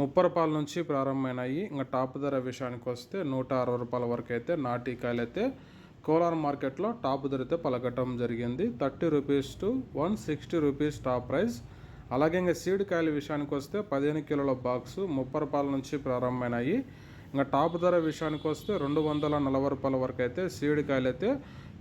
ముప్పరపాల నుంచి ప్రారంభమైనాయి. ఇంకా టాప్ ధర విషయానికి వస్తే నూట అరవై రూపాయల వరకు అయితే నాటికాయలు అయితే కోలార్ మార్కెట్లో టాప్ ధర అయితే పలకటం జరిగింది. Thirty rupees to one sixty rupees top price. అలాగే ఇంకా సీడ్ కాయల విషయానికి వస్తే పదిహేను కిలోల బాక్స్ ముప్పై రూపాయల నుంచి ప్రారంభమైనాయి. ఇంకా టాప్ ధర విషయానికి వస్తే రెండు వందల నలభై రూపాయల వరకు అయితే సీడ్ కాయలు అయితే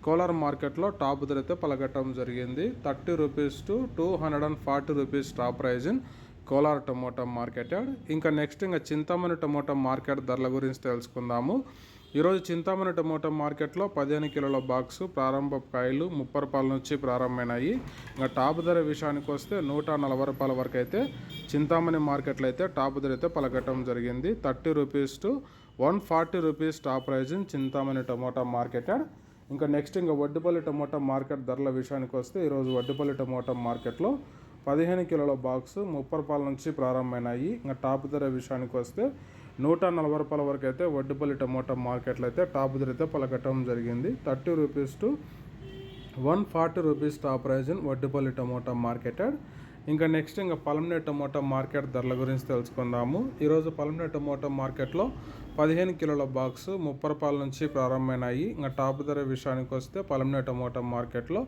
కోలార్ మార్కెట్లో టాప్ ధర అయితే పలకటం జరిగింది. Thirty rupees to two hundred and forty rupees top prize in Kolar tomato market ఇంకా నెక్స్ట్ ఇంకా చింతామణి టమోటా మార్కెట్ ధరల గురించి తెలుసుకుందాము. ఈరోజు చింతామణి టమోటా మార్కెట్లో పదిహేను కిలోల బాక్సు ప్రారంభ కాయలు ముప్పై రూపాయల నుంచి ప్రారంభమైనాయి. ఇంకా టాప్ ధర విషయానికి వస్తే నూట నలభై రూపాయల వరకు అయితే చింతామణి మార్కెట్లో అయితే టాప్ ధర అయితే పలకటం జరిగింది. Thirty rupees to one forty rupees top prize Chintamani tomato market ఇంకా నెక్స్ట్ ఇంకా వడ్డుపల్లి టమోటా మార్కెట్ ధరల విషయానికి వస్తే ఈరోజు వడ్డుపల్లి టమోటా మార్కెట్లో పదిహేను కిలోల బాక్స్ ముప్పై రూపాయల నుంచి ప్రారంభమైనాయి. ఇంకా టాప్ ధర విషయానికి వస్తే నూట నలభై రూపాయల వరకు అయితే వడ్డుపల్లి టమోటా మార్కెట్లో అయితే టాప్ ధర అయితే పలకటం జరిగింది. Thirty rupees to one forty rupees top prize in Vaddupalli tomato marketed. ఇంకా నెక్స్ట్ ఇంకా పలమనే టమోటా మార్కెట్ ధరల గురించి తెలుసుకుందాము. ఈరోజు పలమనే టమోటా మార్కెట్లో పదిహేను కిలోల బాక్స్ ముప్పై రూపాయల నుంచి ప్రారంభమైనాయి. ఇంకా టాప్ ధర విషయానికి వస్తే పలమనే టమోటా మార్కెట్లో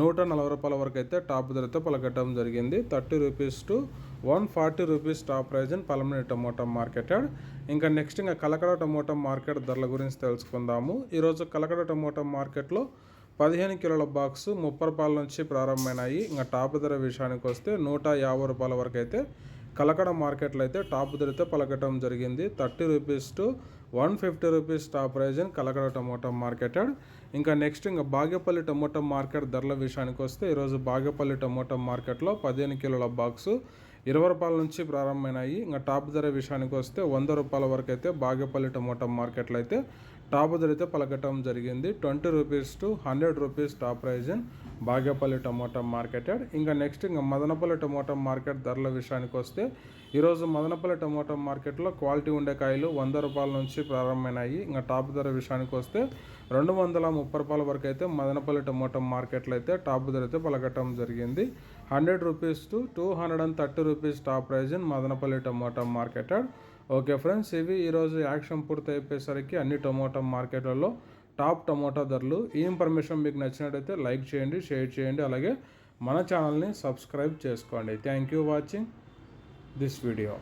నూట నలభై రూపాయల వరకు అయితే టాప్ ధరతో పలకటం జరిగింది. Thirty rupees to one forty rupees top prize in Palamaner tomato marketed. ఇంకా నెక్స్ట్ ఇంకా కలకడ టమోటా మార్కెట్ ధరల గురించి తెలుసుకుందాము. ఈరోజు కలకడ టమోటా మార్కెట్లో పదిహేను కిలోల బాక్స్ ముప్పై రూపాయల నుంచి ప్రారంభమైనాయి. ఇంకా టాప్ ధర విషయానికి వస్తే నూట యాభై రూపాయల వరకు అయితే కలకడ మార్కెట్లో అయితే టాప్ ధరతో పలకటం జరిగింది. Thirty rupees to one fifty rupees top prize Kalakada tomato marketed. ఇంకా నెక్స్ట్ ఇంకా బాగేపల్లి టమోటా మార్కెట్ ధరల విషయానికి వస్తే ఈరోజు బాగేపల్లి టమోటా మార్కెట్లో పదిహేను కిలోల బాక్సు ఇరవై రూపాయల నుంచి ప్రారంభమైనాయి. ఇంకా టాప్ ధర విషయానికి వస్తే వంద రూపాయల వరకు అయితే బాగేపల్లి టమోటా మార్కెట్లో అయితే టాప్ ధరైతే పలకటం జరిగింది. Twenty rupees to hundred rupees top prize in Bagepalli tomato marketed. ఇంకా నెక్స్ట్ ఇంకా మదనపల్లి టమోటా మార్కెట్ ధరల విషయానికి వస్తే ఈరోజు మదనపల్లి టమోటా మార్కెట్లో క్వాలిటీ ఉండే కాయలు వంద రూపాయల నుంచి ప్రారంభమైనాయి. ఇంకా టాప్ ధర విషయానికి వస్తే రెండు వందల ముప్పై రూపాయల వరకు అయితే మదనపల్లి టమోటా మార్కెట్లో అయితే టాప్ ధర అయితే పలకటం జరిగింది. Hundred rupees to two hundred and thirty rupees top prize in Madanapalli tomato marketed. Okay friends ఇవి ఈరోజు యాక్షన్ పూర్తి అయిపోయేసరికి అన్ని టొమాటో మార్కెట్లలో టాప్ టొమాటో ధరలు. ఈ ఇన్ఫర్మేషన్ మీకు నచ్చినట్టయితే లైక్ చేయండి షేర్ చేయండి అలాగే మన ఛానల్ని సబ్స్క్రైబ్ చేసుకోండి. Thank you watching this video.